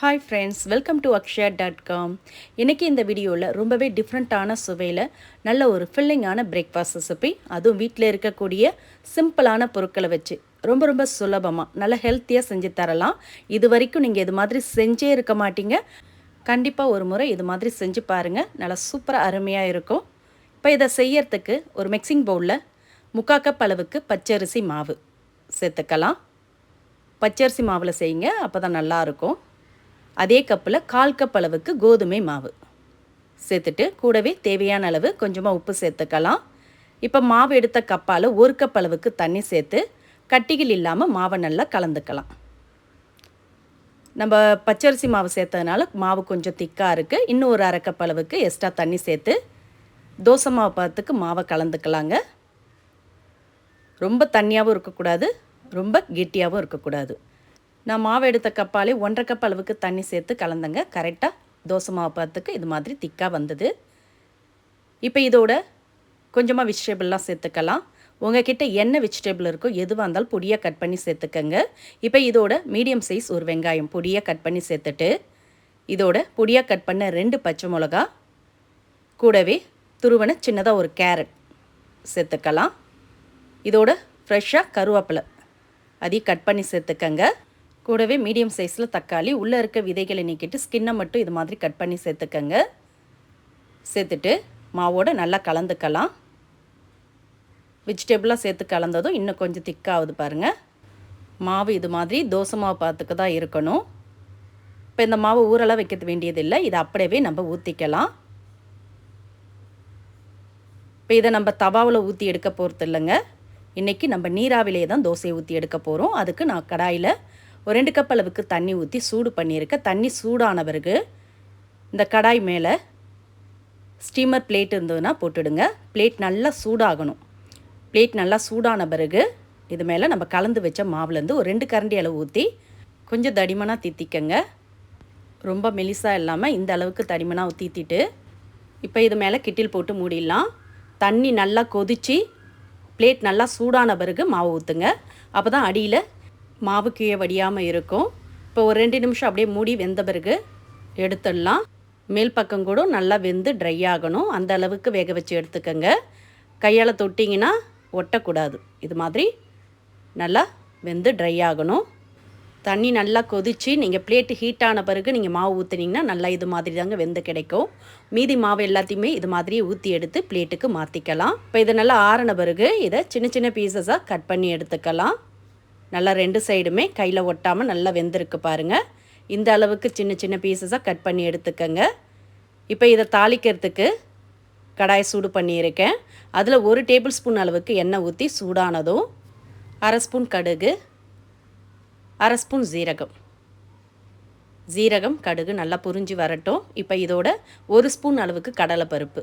Hi friends welcome to Akshaya dot com இன்றைக்கி இந்த வீடியோவில் ரொம்பவே டிஃப்ரெண்ட்டான சுவையில் நல்ல ஒரு ஃபில்லிங்கான பிரேக்ஃபாஸ்ட் ரெசிபி அதுவும் வீட்டில் இருக்கக்கூடிய சிம்பிளான பொருட்களை வச்சு ரொம்ப ரொம்ப சுலபமாக நல்ல ஹெல்த்தியாக செஞ்சு தரலாம். இது வரைக்கும் நீங்கள் இது மாதிரி செஞ்சே இருக்க மாட்டீங்க. கண்டிப்பாக ஒரு முறை இது மாதிரி செஞ்சு பாருங்கள் நல்லா சூப்பராக அருமையாக இருக்கும். இப்போ இதை செய்யறதுக்கு ஒரு மிக்சிங் பவுலில் முக்கா கப் அளவுக்கு பச்சரிசி மாவு சேர்த்துக்கலாம். பச்சரிசி மாவில் செய்யுங்க அப்போ தான் நல்லாயிருக்கும் அதே கப்பில் கால் கப் அளவுக்கு கோதுமை மாவு. சேர்த்துட்டு கூடவே தேவையான அளவு கொஞ்சமாக உப்பு சேர்த்துக்கலாம். இப்போ மாவு எடுத்த கப்பால் ஒரு கப் அளவுக்கு தண்ணி சேர்த்து கட்டிகள் இல்லாமல் மாவை நல்லா கலந்துக்கலாம். நம்ம பச்சரிசி மாவு சேர்த்ததுனால மாவு கொஞ்சம் திக்காக இருக்குது இன்னும் ஒரு அரை கப் அளவுக்கு எக்ஸ்ட்ரா தண்ணி சேர்த்து தோசை மாவு பார்த்துக்கு மாவை கலந்துக்கலாங்க. ரொம்ப தண்ணியாகவும் இருக்கக்கூடாது. ரொம்ப கெட்டியாகவும் இருக்கக்கூடாது. நான் மாவு எடுத்த கப்பாலே ஒன்றரை கப் அளவுக்கு தண்ணி சேர்த்து கலந்தங்க. கரெக்டாக தோசை மாவு பார்த்துக்கு இது மாதிரி திக்காக வந்தது. இப்போ இதோட கொஞ்சமாக வெஜிடபிள்லாம் சேர்த்துக்கலாம். உங்ககிட்ட என்ன வெஜிடபிள் இருக்கோ எதுவாக இருந்தாலும் பொடியாக கட் பண்ணி சேர்த்துக்கங்க. இப்போ இதோட மீடியம் சைஸ் ஒரு வெங்காயம் பொடியாக கட் பண்ணி சேர்த்துட்டு இதோட பொடியாக கட் பண்ண ரெண்டு பச்சை மிளகா கூடவே துருவனை சின்னதாக ஒரு கேரட் சேர்த்துக்கலாம். இதோட ஃப்ரெஷ்ஷாக கருவேப்பிலை அதையும் கட் பண்ணி சேர்த்துக்கங்க. கூடவே மீடியம் சைஸில் தக்காளி உள்ளே இருக்க விதைகளை நீக்கிட்டு ஸ்கின்னை மட்டும் இது மாதிரி கட் பண்ணி சேர்த்துக்கங்க. சேர்த்துட்டு மாவோடு நல்லா கலந்துக்கலாம். வெஜிடபிளாக சேர்த்து கலந்ததும் இன்னும் கொஞ்சம் திக்காகுது பாருங்கள் மாவு இது மாதிரி தோசை மாவு பார்த்துக்கு தான் இருக்கணும். இப்போ இந்த மாவு ஊரெல்லாம் வைக்க வேண்டியதில்லை. இதை அப்படியே நம்ம ஊற்றிக்கலாம் இப்போ இதை நம்ம தவாவில் ஊற்றி எடுக்க போகிறது இல்லைங்க இன்றைக்கி நம்ம நீராவிலே தான் தோசையை ஊற்றி எடுக்க போகிறோம் அதுக்கு நான் கடாயில் ஒரு ரெண்டு கப் அளவுக்கு தண்ணி ஊற்றி சூடு பண்ணியிருக்கேன் தண்ணி சூடான பிறகு இந்த கடாய் மேலே ஸ்டீமர் பிளேட் இருந்ததுன்னா போட்டுடுங்க. பிளேட் நல்லா சூடாகணும். பிளேட் நல்லா சூடான பிறகு இது மேலே நம்ம கலந்து வச்ச மாவுலேருந்து ஒரு ரெண்டு கரண்டி அளவு ஊற்றி கொஞ்சம் தடிமனாக தித்திக்கங்க. ரொம்ப மெலிசாக இல்லாமல் இந்த அளவுக்கு தடிமனாக ஊற்றிட்டு இப்போ இது மேலே கிட்டில் போட்டு மூடிடலாம். தண்ணி நல்லா கொதித்து பிளேட் நல்லா சூடான பிறகு மாவு ஊற்றுங்க அப்போ தான் அடியில் மாவு கீழே வடியாமல் இருக்கும். இப்போ ஒரு ரெண்டு நிமிஷம் அப்படியே மூடி வெந்த பிறகு எடுத்துடலாம். மேல் பக்கம் கூட நல்லா வெந்து ட்ரை ஆகணும். அந்த அளவுக்கு வேக வச்சு எடுத்துக்கோங்க. கையால் தொட்டிங்கன்னா ஒட்டக்கூடாது. இது மாதிரி நல்லா வெந்து ட்ரை ஆகணும். தண்ணி நல்லா கொதித்து நீங்கள் பிளேட்டு ஹீட் ஆன பிறகு நீங்கள் மாவு ஊற்றுனீங்கன்னா நல்லா இது மாதிரி தாங்க வெந்து கிடைக்கும். மீதி மாவு எல்லாத்தையுமே இது மாதிரியே ஊற்றி எடுத்து பிளேட்டுக்கு மாற்றிக்கலாம் இப்போ இதை நல்லா ஆறின பிறகு இதை சின்ன சின்ன பீசஸாக கட் பண்ணி எடுத்துக்கலாம். நல்லா ரெண்டு சைடுமே கையில் ஒட்டாமல் நல்லா வெந்திருக்கு பாருங்கள் இந்த அளவுக்கு சின்ன சின்ன பீசஸாக கட் பண்ணி எடுத்துக்கங்க. இப்போ இதை தாளிக்கிறதுக்கு கடாய் சூடு பண்ணியிருக்கேன். அதில் ஒரு டேபிள் ஸ்பூன் அளவுக்கு எண்ணெய் ஊற்றி சூடானதும் அரை ஸ்பூன் கடுகு அரை ஸ்பூன் ஜீரகம் ஜீரகம் கடுகு நல்லா புரிஞ்சு வரட்டும். இப்போ இதோட ஒரு ஸ்பூன் அளவுக்கு கடலைப்பருப்பு.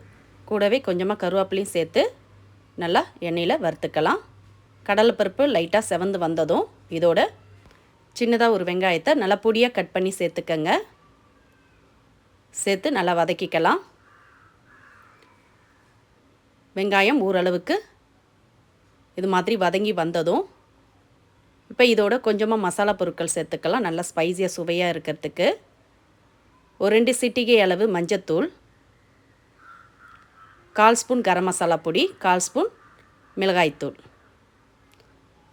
கூடவே கொஞ்சமாக கருவேப்பிலையும் சேர்த்து நல்லா எண்ணெயில் வறுத்துக்கலாம். கடலைப்பருப்பு லைட்டாக செவந்து வந்ததும் இதோட சின்னதாக ஒரு வெங்காயத்தை நல்லா பொடியாக கட் பண்ணி சேர்த்துக்கங்க. சேர்த்து நல்லா வதக்கிக்கலாம். வெங்காயம் ஓரளவுக்கு இது மாதிரி வதங்கி வந்ததும் இப்போ இதோட கொஞ்சமாக மசாலா பொருட்கள் சேர்த்துக்கலாம். நல்லா ஸ்பைஸியாக சுவையாக இருக்கிறதுக்கு. ஒரு ரெண்டு சிட்டிகை அளவு மஞ்சத்தூள். கால் ஸ்பூன் கரம் மசாலா பொடி கால் ஸ்பூன் மிளகாய்த்தூள்.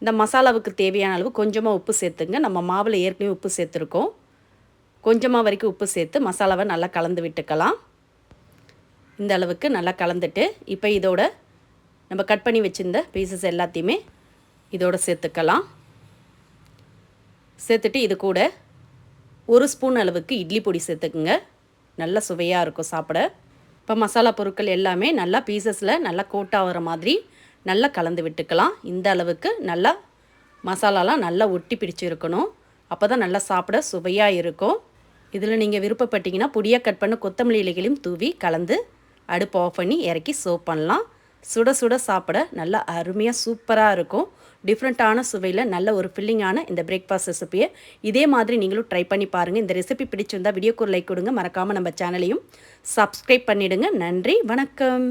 இந்த மசாலாவுக்கு தேவையான அளவு கொஞ்சமாக உப்பு சேர்த்துங்க. நம்ம மாவில் ஏற்கனவே உப்பு சேர்த்துருக்கோம். கொஞ்சமாக வரைக்கும் உப்பு சேர்த்து மசாலாவை நல்லா கலந்து விட்டுக்கலாம். இந்த அளவுக்கு நல்லா கலந்துட்டு இப்போ இதோட நம்ம கட் பண்ணி வச்சுருந்த பீசஸ் எல்லாத்தையுமே இதோட சேர்த்துக்கலாம். சேர்த்துட்டு இது கூட ஒரு ஸ்பூன் அளவுக்கு இட்லி பொடி சேர்த்துக்குங்க. நல்லா சுவையாக இருக்கும் சாப்பிட. இப்போ மசாலா பொருட்கள் எல்லாமே நல்லா பீசஸில் நல்லா கோட்டாகிற மாதிரி நல்லா கலந்து விட்டுக்கலாம். இந்த அளவுக்கு நல்லா மசாலாலாம் நல்லா ஒட்டி பிடிச்சி இருக்கணும் அப்போ தான் நல்லா சாப்பிட சுவையாக இருக்கும். இதில் நீங்கள் விருப்பப்பட்டீங்கன்னா பொடியாக கட் பண்ண கொத்தமல்லி இலைகளையும் தூவி கலந்து அடுப்பு ஆஃப் பண்ணி இறக்கி சர்வ் பண்ணலாம். சுட சுட சாப்பிட நல்லா அருமையாக சூப்பராக இருக்கும். டிஃப்ரெண்ட்டான சுவையில் நல்ல ஒரு ஃபில்லிங்கான இந்த பிரேக்ஃபாஸ்ட் ரெசிபியை இதே மாதிரி நீங்களும் ட்ரை பண்ணி பாருங்கள் இந்த ரெசிபி பிடிச்சிருந்தால் வீடியோக்கு ஒரு லைக் கொடுங்க. மறக்காமல் நம்ம சேனலையும் சப்ஸ்கிரைப் பண்ணிவிடுங்க நன்றி. வணக்கம்.